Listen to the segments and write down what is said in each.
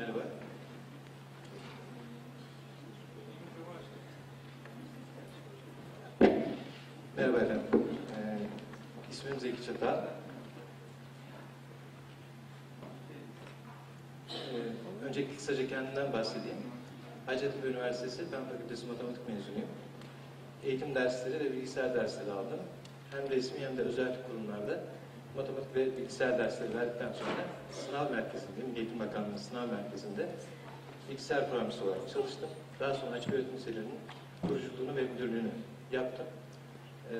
Merhaba. Merhaba efendim. Ee, ismim Zeki Çatal. Ee, öncelikle kısaca kendimden bahsedeyim. Hacettepe Üniversitesi Fen Fakültesi Matematik mezunuyum. Eğitim dersleri ve bilgisayar dersleri aldım. Hem resmi hem de özel kurumlarda matematik ve bilgisayar dersleri verdikten sonra sınav merkezinde, Milli Eğitim Bakanlığı sınav merkezinde bilgisayar programcısı olarak çalıştım. Daha sonra açık öğretim liselerinin kuruculuğunu ve müdürlüğünü yaptım. Ee,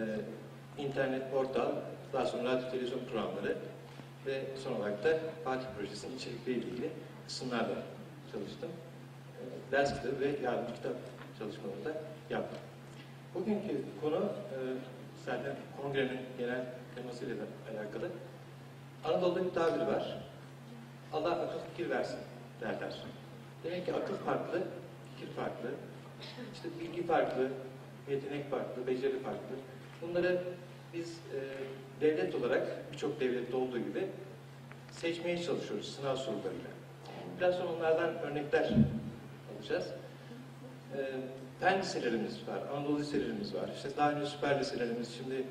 internet portal, daha sonra radyo televizyon programları ve son olarak da Fatih Projesi'nin içerikleriyle ilgili kısımlarda çalıştım. Ee, ders kitabı ve yardımcı kitap çalışmaları da yaptım. Bugünkü konu e, zaten kongrenin genel temasıyla alakalı. Anadolu'da bir tabir var. Allah akıl fikir versin derler. Demek ki akıl farklı, fikir farklı, işte bilgi farklı, yetenek farklı, beceri farklı. Bunları biz e, devlet olarak birçok devlette olduğu gibi seçmeye çalışıyoruz sınav sorularıyla. Biraz sonra onlardan örnekler alacağız. E, fen liselerimiz var, Anadolu liselerimiz var. İşte daha önce süper liselerimiz, şimdi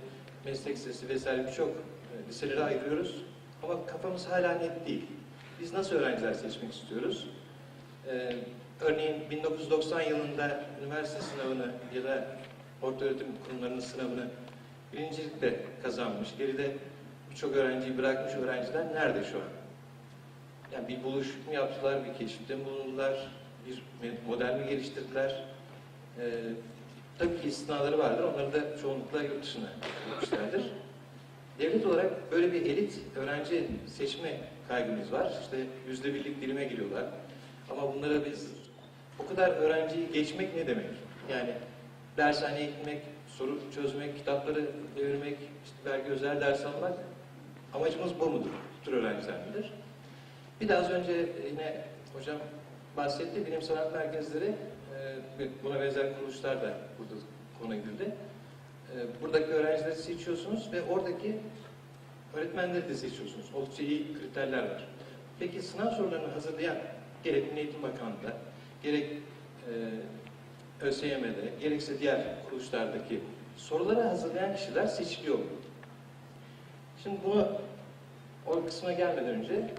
meslek lisesi vesaire birçok e, liselere ayırıyoruz. Ama kafamız hala net değil. Biz nasıl öğrenciler seçmek istiyoruz? Ee, örneğin 1990 yılında üniversite sınavını ya da orta öğretim kurumlarının sınavını birincilikle kazanmış, geride birçok öğrenciyi bırakmış öğrenciler nerede şu an? Yani bir buluş mu yaptılar, bir keşifte mi bulundular, bir model mi geliştirdiler? Ee, tabii ki istisnaları vardır, onları da çoğunlukla yurt dışına gitmişlerdir. Devlet olarak böyle bir elit öğrenci seçme kaygımız var. İşte yüzde birlik dilime giriyorlar. Ama bunlara biz o kadar öğrenciyi geçmek ne demek? Yani dershaneye gitmek, soru çözmek, kitapları devirmek, işte belki özel ders almak amacımız bu mudur? Tür öğrenciler midir? Bir de az önce yine hocam bahsetti. Bilim sanat merkezleri ve buna benzer kuruluşlar da burada konu edildi. E, Buradaki öğrencileri seçiyorsunuz ve oradaki öğretmenleri de seçiyorsunuz. Oldukça iyi kriterler var. Peki sınav sorularını hazırlayan gerek Milli Eğitim Bakanlığı'nda, gerek e, ÖSYM'de, gerekse diğer kuruluşlardaki soruları hazırlayan kişiler seçiliyor? Şimdi bunu o kısma gelmeden önce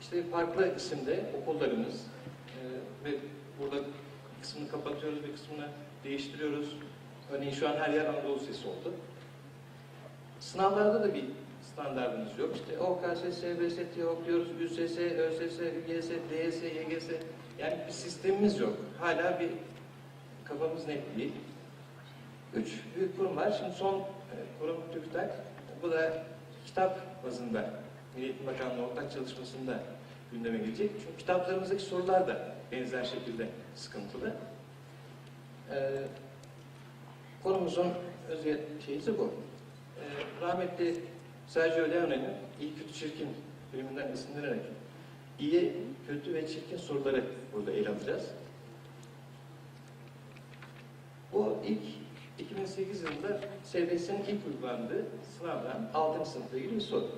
işte farklı isimde okullarımız e, ve burada bir kısmını kapatıyoruz, bir kısmını değiştiriyoruz. Örneğin şu an her yer Anadolu Lisesi oldu. Sınavlarda da bir standartımız yok. İşte OKSS, BST okuyoruz, ÜSS, ÖSS, ÜGS, DS, YGS. Yani bir sistemimiz yok. Hala bir kafamız net değil. Üç büyük kurum var. Şimdi son e, kurum TÜBİTAK. Bu da kitap bazında Milli Eğitim Bakanlığı ortak çalışmasında gündeme gelecek. Çünkü kitaplarımızdaki sorular da benzer şekilde sıkıntılı. Ee, konumuzun özet şeysi bu. Ee, rahmetli Sergio Leone'nin İyi Kötü Çirkin filminden esinlenerek iyi, kötü ve çirkin soruları burada ele alacağız. Bu ilk 2008 yılında SBS'nin ilk uygulandığı sınavdan 6. sınıfla ilgili bir soru.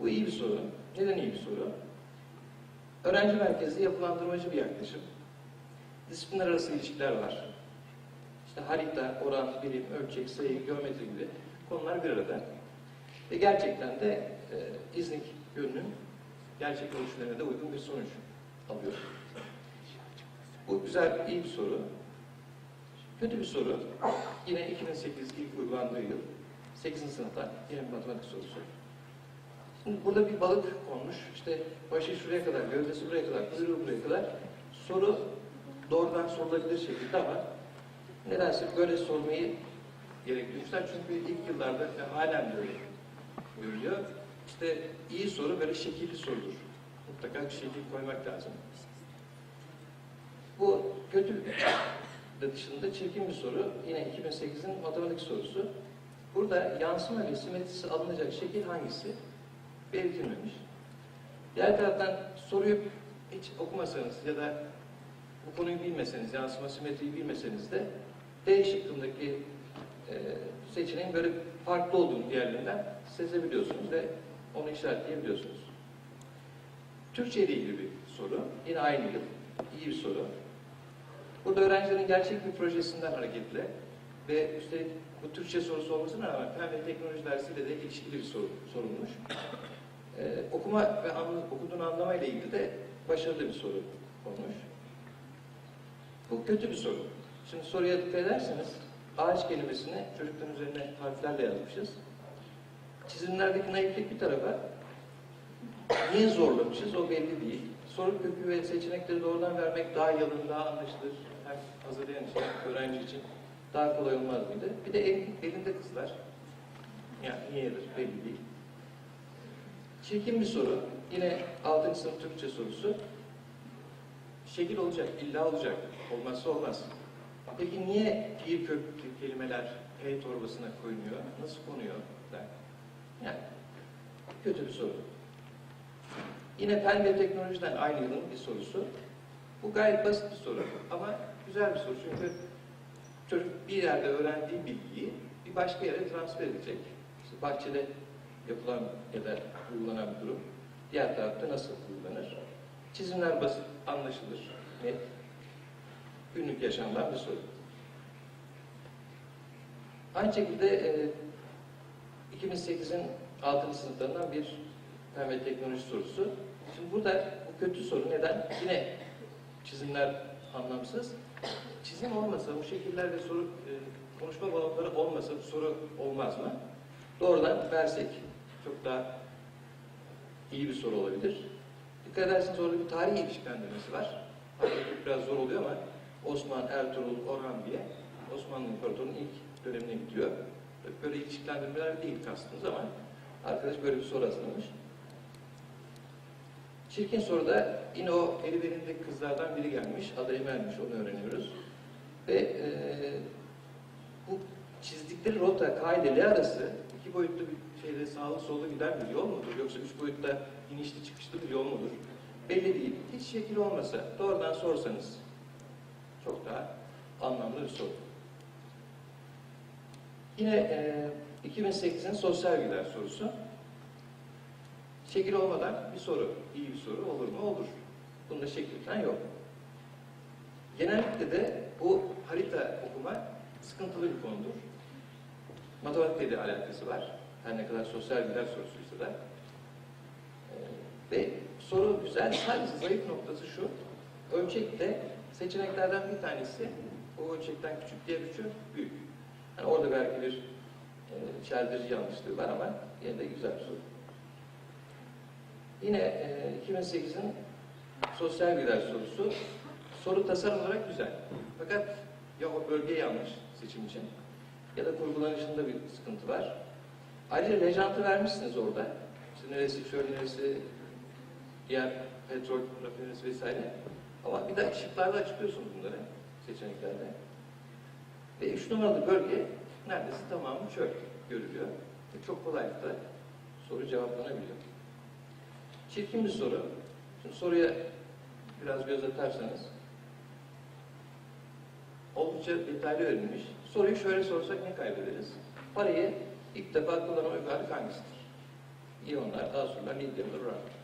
Bu iyi bir soru. Neden iyi bir soru? Öğrenci merkezli yapılandırmacı bir yaklaşım. Disiplinler arası ilişkiler var. İşte harita, oran, birim, ölçek, sayı, geometri gibi konular bir arada. Ve gerçekten de e, İznik yönünün gerçek ölçülerine de uygun bir sonuç alıyor. Bu güzel, iyi bir soru. Kötü bir soru. Yine 2008 ilk uygulandığı yıl. 8. sınıfta yine bir matematik sorusu. Şimdi burada bir balık konmuş. İşte başı şuraya kadar, gövdesi buraya kadar, kuyruğu buraya kadar. Soru doğrudan sorulabilir şekilde ama nedense böyle sormayı gerektiriyorlar. Çünkü ilk yıllarda ve halen böyle görülüyor. İşte iyi soru böyle şekilli sorudur. Mutlaka bir şekil koymak lazım. Bu kötü de dışında çirkin bir soru. Yine 2008'in matematik sorusu. Burada yansıma ve simetrisi alınacak şekil hangisi? Belirtilmemiş. Diğer taraftan soruyu hiç okumasanız ya da bu konuyu bilmeseniz, yansıma simetriyi bilmeseniz de D şıkkındaki e, seçeneğin böyle farklı olduğunu diğerlerinden sezebiliyorsunuz ve onu işaretleyebiliyorsunuz. Türkçe ile ilgili bir soru. Yine aynı yıl. İyi bir soru. Burada öğrencilerin gerçek bir projesinden hareketle ve üstelik bu Türkçe sorusu olmasına rağmen fen ve teknoloji dersiyle de ilişkili bir soru sorulmuş. Ee, okuma ve anla, okuduğunu anlamayla ilgili de başarılı bir soru olmuş. Bu kötü bir soru. Şimdi soruya dikkat ederseniz ağaç kelimesini çocukların üzerine harflerle yazmışız. Çizimlerdeki naiflik bir tarafa niye zorlamışız o belli değil. Soru kökü ve seçenekleri doğrudan vermek daha yalın, daha anlaşılır. Hem hazırlayan için, öğrenci için daha kolay olmaz mıydı? Bir de el, elinde kızlar. Yani niyedir belli değil. Çirkin bir soru. Yine 6. sınıf Türkçe sorusu. Şekil olacak, illa olacak. Olmazsa olmaz. Peki niye fiil köklü kelimeler P torbasına koyuluyor? Nasıl konuyor? Der. Yani kötü bir soru. Yine fen teknolojiden aynı yılın bir sorusu. Bu gayet basit bir soru ama güzel bir soru çünkü çocuk bir yerde öğrendiği bilgiyi bir başka yere transfer edecek. İşte bahçede yapılan ya da uygulanan bir durum diğer tarafta nasıl uygulanır? Çizimler basit, anlaşılır, net, günlük yaşamdan bir soru. Aynı şekilde e, 2008'in 6. sınıflarından bir fen teknoloji sorusu. Şimdi burada bu kötü soru neden? Yine çizimler anlamsız. Çizim olmasa, bu şekiller ve soru, e, konuşma balonları olmasa soru olmaz mı? Doğrudan versek çok daha iyi bir soru olabilir. Dikkat ederseniz orada bir tarih ilişkilendirmesi var. Hakikaten biraz zor oluyor ama Osman, Ertuğrul, Orhan diye Osmanlı İmparatorluğu'nun ilk dönemine gidiyor. Böyle ilişkilendirmeler değil kastınız ama arkadaş böyle bir soru hazırlamış. Çirkin soruda yine o eli belindeki kızlardan biri gelmiş. Adı Emel'miş, onu öğreniyoruz. Ve e, bu çizdikleri rota K ile L arası iki boyutlu bir şeyde sağlı sollu giden bir yol mudur? Yoksa üç boyutta inişli çıkışlı bir yol mudur? Belli değil. Hiç şekil olmasa doğrudan sorsanız çok daha anlamlı bir soru. Yine e, 2008'in sosyal bilgiler sorusu. Şekil olmadan bir soru, iyi bir soru olur mu? Olur. Bunda şekil falan yok. Genellikle de bu harita okuma sıkıntılı bir konudur. Matematikle de alakası var. Her ne kadar sosyal bilgiler sorusuysa da. Ee, ve soru güzel, sadece zayıf noktası şu. Ölçekte seçeneklerden bir tanesi o ölçekten küçük, diğer üçü büyük. Yani orada belki bir e, çeldirici yanlışlığı var ama yine de güzel bir soru. Yine e, 2008'in sosyal bilgiler sorusu. Soru tasarım olarak güzel. Fakat ya o bölge yanlış seçim için ya da kurgulanışında bir sıkıntı var. Ayrıca lejantı vermişsiniz orada. İşte neresi şöyle neresi diğer petrol rafinerisi vesaire. Ama bir de ışıklarda açıklıyorsunuz bunları seçeneklerde. Ve üç numaralı bölge neredeyse tamamı çöl görülüyor. Ve çok kolaylıkla soru cevaplanabiliyor. Çirkin bir soru. Şimdi soruya biraz göz atarsanız oldukça detaylı verilmiş. Soruyu şöyle sorsak ne kaybederiz? Parayı ilk defa kullanan uygarlık hangisidir? İyonlar, Asurlar, Lidyalılar, Urarlar.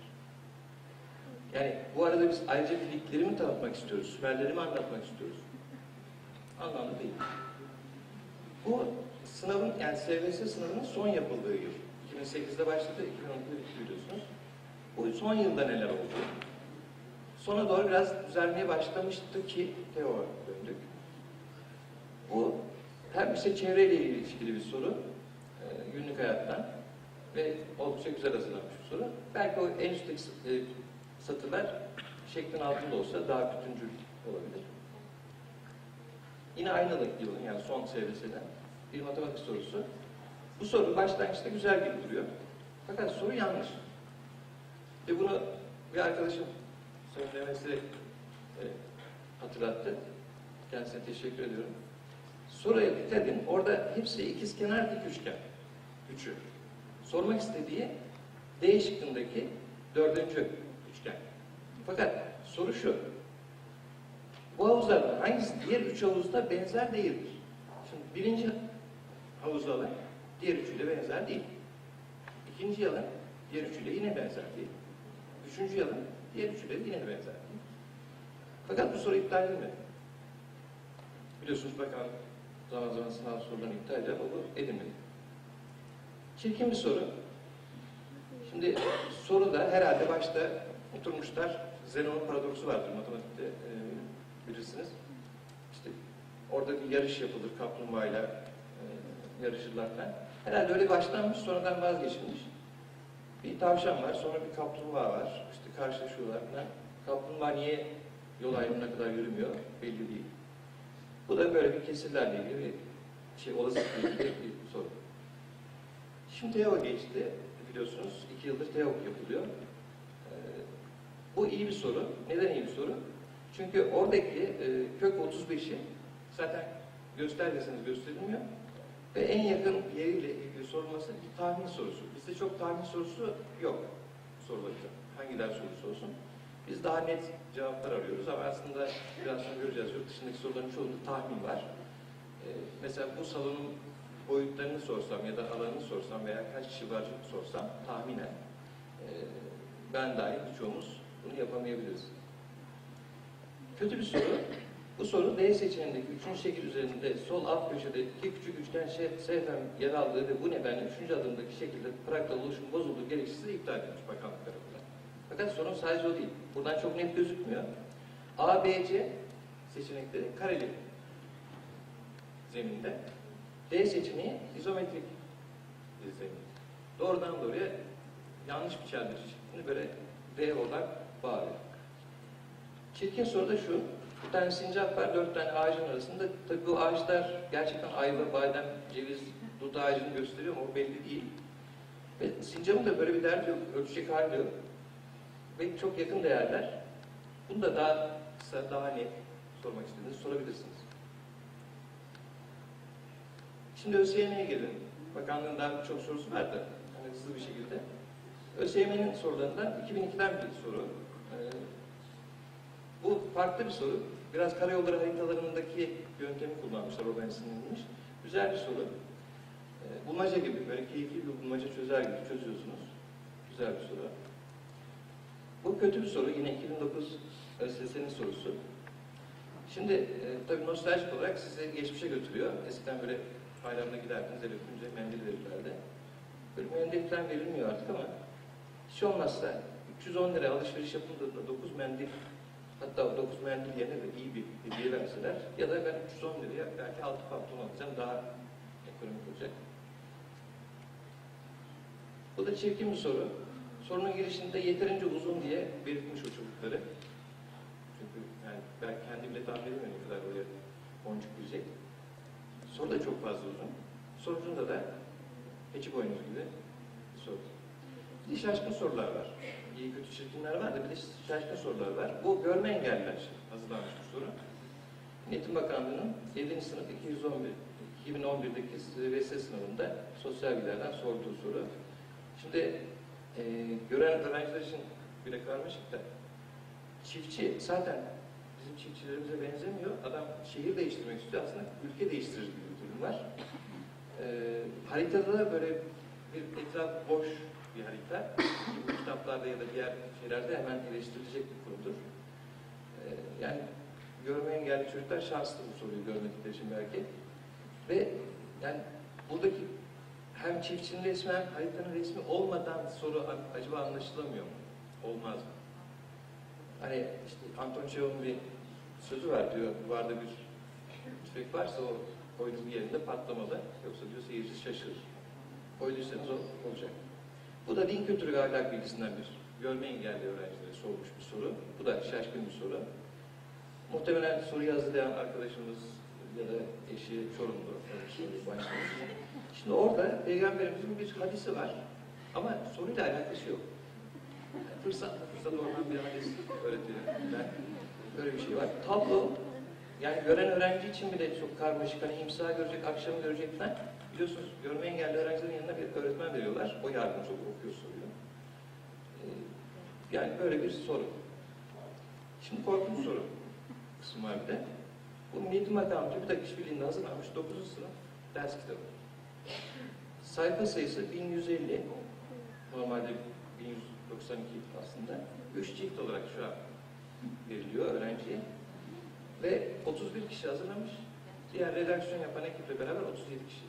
Yani bu arada biz ayrıca filikleri mi tanıtmak istiyoruz? Sümerleri mi anlatmak istiyoruz? Anlamlı değil. Bu sınavın, yani SBS sınavının son yapıldığı yıl. 2008'de başladı, 2012'de bitti biliyorsunuz. Bu son yılda neler oldu? Sona doğru biraz düzelmeye başlamıştı ki Teo döndük. Bu hem işte çevreyle ilişkili bir soru, e, günlük hayattan ve oldukça güzel hazırlanmış bir soru. Belki o en üstteki e, satırlar şeklin altında olsa daha bütüncül olabilir. Yine aynı yılın yani son seviyesinden bir matematik sorusu. Bu soru başlangıçta güzel gibi duruyor. Fakat soru yanlış. Ve bunu bir arkadaşım Sayın Demes'e e, hatırlattı. Kendisine teşekkür ediyorum. Soruya dikkat. Orada hepsi ikiz kenar dik üçgen. Üçü. Sormak istediği D şıkkındaki dördüncü üçgen. Fakat soru şu. Bu havuzlardan hangisi diğer üç havuzda benzer değildir? Şimdi birinci havuzu alın, diğer üçüyle benzer değil. İkinci alın, diğer üçüyle yine benzer değil. Üçüncü alın, Diğer üçüyle yine benzer. Fakat bu soru iptal edilmedi. Biliyorsunuz bakan zaman zaman sınav sorularını iptal ama bu edilmedi. Çirkin bir soru. Şimdi soruda herhalde başta oturmuşlar. Zenon'un paradoksu vardır matematikte e, bilirsiniz. İşte orada bir yarış yapılır kaplumbağayla e, yarışırlar falan. Herhalde öyle başlanmış sonradan vazgeçilmiş. Bir tavşan var, sonra bir kaplumbağa var. İşte karşılaşıyorlar falan. Kaplumbağa niye yol ayrımına kadar yürümüyor belli değil. Bu da böyle bir kesirlerle ilgili bir şey olasılıkla ilgili bir soru. Şimdi TEOG geçti biliyorsunuz. iki yıldır TEOG yapılıyor. Ee, bu iyi bir soru. Neden iyi bir soru? Çünkü oradaki e, kök 35'i zaten göstergeseniz gösterilmiyor. Ve en yakın yeriyle ilgili sorulması bir tahmin sorusu. Bizde çok tahmin sorusu yok sorularında. Hangi ders sorusu olsun. Biz daha net cevaplar arıyoruz ama aslında biraz sonra göreceğiz. Yurt dışındaki soruların çoğunda tahmin var. Ee, mesela bu salonun boyutlarını sorsam ya da alanını sorsam veya kaç kişi var sorsam tahminen e, ben dahil birçoğumuz bunu yapamayabiliriz. Kötü bir soru. Bu soru D seçeneğindeki üçüncü şekil üzerinde sol alt köşede iki küçük üçgen SFM yer aldığı ve bu nedenle üçüncü adımdaki şekilde fraktal oluşum bozulduğu gerekçesiyle iptal edilmiş bakanlık tarafından. Fakat sorun sadece o değil. Buradan çok net gözükmüyor. A, B, C seçenekleri kareli zeminde. D seçeneği izometrik zemin. Doğrudan doğruya yanlış bir çelmiş şeklinde böyle D olarak bağırıyor. Çirkin soru da şu. Bir tane sincap var, dört tane ağacın arasında. Tabii bu ağaçlar gerçekten ayva, badem, ceviz, dut ağacını gösteriyor ama o belli değil. Ve sincapın da böyle bir derdi yok, ölçecek hali yok. Ve çok yakın değerler. Bunu da daha kısa, daha net sormak istediğinizi sorabilirsiniz. Şimdi ÖSYM'ye gelin. Bakanlığın daha çok sorusu var da hani hızlı bir şekilde. ÖSYM'nin sorularından 2002'den bir soru. Ee, bu farklı bir soru. Biraz karayolları haritalarındaki yöntemi kullanmışlar, organizasyonlanmış. Güzel bir soru. Ee, bulmaca gibi, böyle keyifli bir bulmaca çözer gibi çözüyorsunuz. Güzel bir soru. Bu kötü bir soru. Yine 2009 ÖSS'nin sorusu. Şimdi e, tabii nostaljik olarak sizi geçmişe götürüyor. Eskiden böyle bayramda giderdiniz, el öpünce mendil verirlerdi. Böyle mendil falan verilmiyor artık ama hiç olmazsa 310 lira alışveriş yapıldığında 9 mendil hatta o 9 mendil yerine de iyi bir hediye verseler ya da ben 310 liraya belki 6 pantolon alacağım daha ekonomik olacak. Bu da çirkin bir soru. Sorunun girişinde yeterince uzun diye belirtmiş o çocukları. Çünkü yani ben kendi bile tahmin edemiyorum kadar oraya boncuk girecek. Soru da çok fazla uzun. Sonucunda da keçi boynuzu gibi soru. Bir de şaşkın sorular var. İyi kötü çirkinler var da bir de şaşkın sorular var. Bu görme engelliler için hazırlanmış bu soru. Eğitim Bakanlığı'nın 7. sınıf 211 2011'deki VS sınavında sosyal bilgilerden sorduğu soru. Şimdi e, gören öğrenciler için bile karmaşık da çiftçi zaten bizim çiftçilerimize benzemiyor. Adam şehir değiştirmek istiyor. Aslında ülke değiştirir gibi bir durum var. E, haritada da böyle bir etraf boş bir harita. Bu kitaplarda ya da diğer şeylerde hemen eleştirilecek bir kurumdur. E, yani görme engelli çocuklar şanslı bu soruyu görmedikleri için belki. Ve yani buradaki hem çiftçinin resmi hem haritanın resmi olmadan soru acaba anlaşılamıyor mu? Olmaz mı? Hani işte Anton Çehov'un bir sözü var diyor, duvarda bir tüfek varsa o koyduğun bir yerinde patlamalı. Yoksa diyor seyirci şaşırır. Koyduysanız o olacak. Bu da din kültürü ve ahlak bilgisinden bir görme engelli öğrencilere sormuş bir soru. Bu da şaşkın bir soru. Muhtemelen soruyu hazırlayan arkadaşımız ya da eşi Çorumlu soruyu başlamış. Şimdi orada Peygamberimizin bir hadisi var ama soruyla alakası yok. Fırsat fırsat olan bir hadis öğretiyor. Ben, böyle bir şey var. Tablo, yani gören öğrenci için bile çok karmaşık. Hani imsa görecek, akşam görecek falan. Biliyorsunuz görme engelli öğrencilerin yanına bir öğretmen veriyorlar. O yardımcı okuyor soruyor. Ee, yani böyle bir soru. Şimdi korkunç soru kısmı var bir de. Bu Milli Makam TÜBİTAK İşbirliği'nde hazırlanmış 9. sınıf ders kitabı. Sayfa sayısı 1150. Normalde 92 aslında. 3 cilt olarak şu an veriliyor öğrenciye. Ve 31 kişi hazırlamış. Diğer redaksiyon yapan ekiple beraber 37 kişi.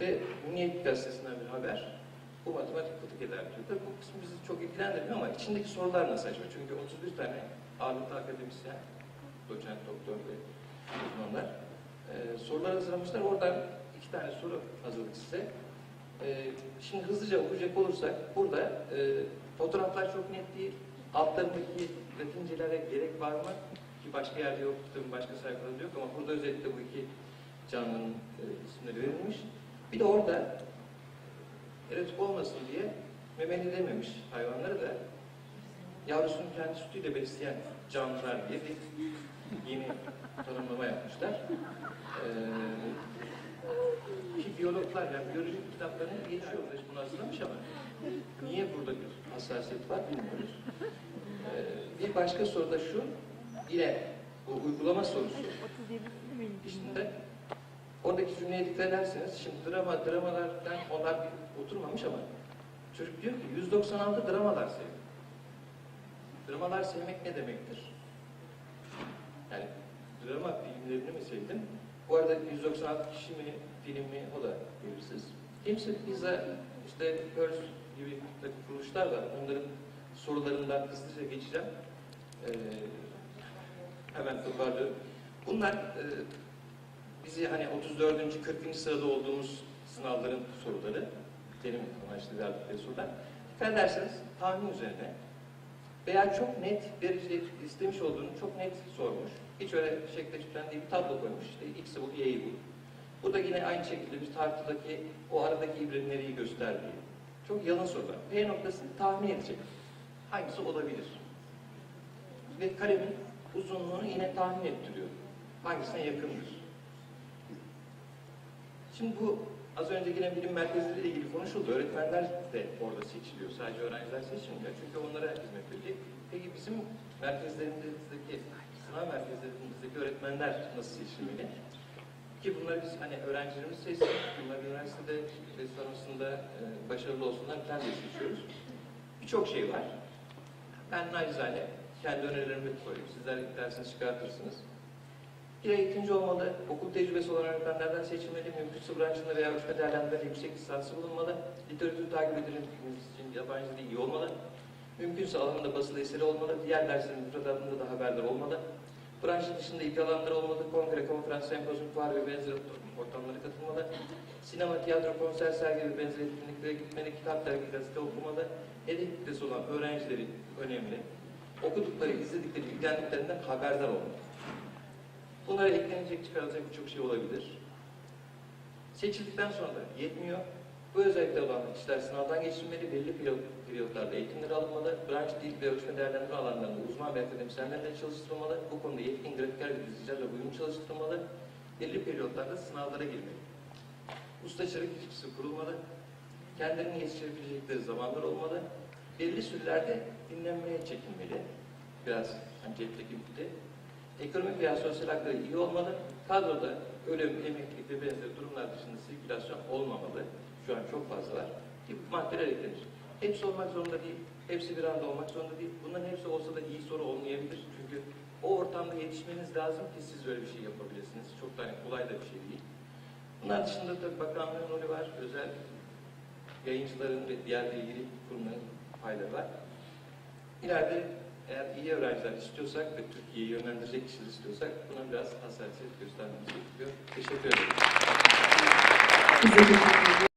Ve Milliyet Gazetesi'nden bir haber. Bu matematik fıtık eder diyor. Tabii bu kısmı bizi çok ilgilendirmiyor ama içindeki sorular nasıl acaba? Çünkü 31 tane ağırlıklı akademisyen, doçent, doktor ve uzmanlar e, sorular hazırlamışlar. Oradan iki tane soru hazırladık size. E, şimdi hızlıca okuyacak olursak burada e, fotoğraflar çok net değil. Altlarındaki latincelere gerek var mı? Ki başka yerde yok, başka sayfalarında yok ama burada özellikle bu iki canlının e, isimleri verilmiş. Bir de orada erotik olmasın diye memeli dememiş hayvanları da yavrusunu kendi sütüyle besleyen canlılar diye bir yeni tanımlama yapmışlar. Ee, ki biyologlar yani biyoloji kitaplarını geçiyor. Hiç bunu hazırlamış ama niye burada bir hassasiyet var bilmiyoruz. Ee, bir başka soru da şu, yine bu uygulama sorusu. İşte oradaki cümleye dikkat ederseniz, şimdi drama, dramalardan onlar oturmamış ama çocuk diyor ki 196 dramalar sevdim. Dramalar sevmek ne demektir? Yani drama filmlerini mi sevdim? Bu arada 196 kişi mi, film mi o da belirsiz. Kimse pizza, işte Pörs gibi kuruluşlar var. Onların sorularından hızlıca geçeceğim. Ee, hemen toparlıyorum. Bunlar e, bizi hani 34. 40. sırada olduğumuz sınavların soruları, terim amaçlı verdikleri sorular. Dikkat ederseniz tahmin üzerine veya çok net derece istemiş olduğunu çok net sormuş. Hiç öyle şekle çıkan değil bir tablo koymuş. İşte X'i bu, Y'yi bu. Bu da yine aynı şekilde bir tartıdaki o aradaki ibrenin nereyi gösterdiği. Çok yalın sorular. P noktasını tahmin edecek. Hangisi olabilir? Ve karemin uzunluğunu yine tahmin ettiriyor. Hangisine yakındır? Şimdi bu az önce yine bilim merkezleriyle ilgili konuşuldu. Öğretmenler de orada seçiliyor. Sadece öğrenciler seçilmiyor. Çünkü onlara hizmet verecek. Peki bizim merkezlerimizdeki, sınav merkezlerimizdeki öğretmenler nasıl seçilmeli? Ki bunları biz hani öğrencilerimiz seçsin. Bunlar üniversitede ve sonrasında e, başarılı olsunlar diye seçiyoruz. Birçok şey var. Ben nacizane kendi önerilerimi koyayım. Sizler dersiniz çıkartırsınız. Bir eğitimci olmalı, okul tecrübesi olan öğretmenlerden seçilmeli, mümkünse branşında veya ölçme değerlendirmede yüksek lisansı bulunmalı, literatür takip edilmesi için yabancı dil iyi olmalı, mümkünse alanında basılı eseri olmalı, diğer derslerin müfredatında da haberdar olmalı, branşın dışında ilgi alanları olmalı, kongre, konferans, sempozyum, fuar ve benzeri ortamlara katılmalı, sinema, tiyatro, konser, sergi ve benzeri etkinliklere gitmeli, kitap, dergi, gazete okumalı, hedef kitlesi olan öğrencileri önemli, okudukları, izledikleri, ilgilendiklerinden haberdar olmalı. Bunlara eklenecek, çıkarılacak birçok şey olabilir. Seçildikten sonra da yetmiyor. Bu özellikle olan kişiler sınavdan geçilmeli, belli periyot- periyotlarda eğitimleri alınmalı, branş dil ve ölçme değerlendirme alanlarında uzman ve akademisyenlerle çalıştırılmalı, bu konuda yetkin grafiker ve dizicilerle uyum çalıştırılmalı, belli periyotlarda sınavlara girmeli. Usta çırak ilişkisi kurulmalı, kendilerini yetiştirebilecekleri zamanlar olmalı, belli sürelerde dinlenmeye çekilmeli, biraz hani cepteki bitti. Ekonomik veya sosyal hakları iyi olmalı. Kadroda ölüm, emeklilik ve benzeri durumlar dışında sirkülasyon olmamalı. Şu an çok fazla var. Ki bu maddeler eklenir. Hepsi olmak zorunda değil. Hepsi bir anda olmak zorunda değil. Bunların hepsi olsa da iyi soru olmayabilir. Çünkü o ortamda yetişmeniz lazım ki siz öyle bir şey yapabilirsiniz. Çok da hani kolay da bir şey değil. Bunlar dışında tabii bakanlığın rolü var. Özel yayıncıların ve diğer ilgili kurumların payları var. İleride eğer iyi öğrenciler istiyorsak ve Türkiye'yi yönlendirecek kişiler istiyorsak buna biraz hassasiyet göstermemiz gerekiyor. Teşekkür ederim.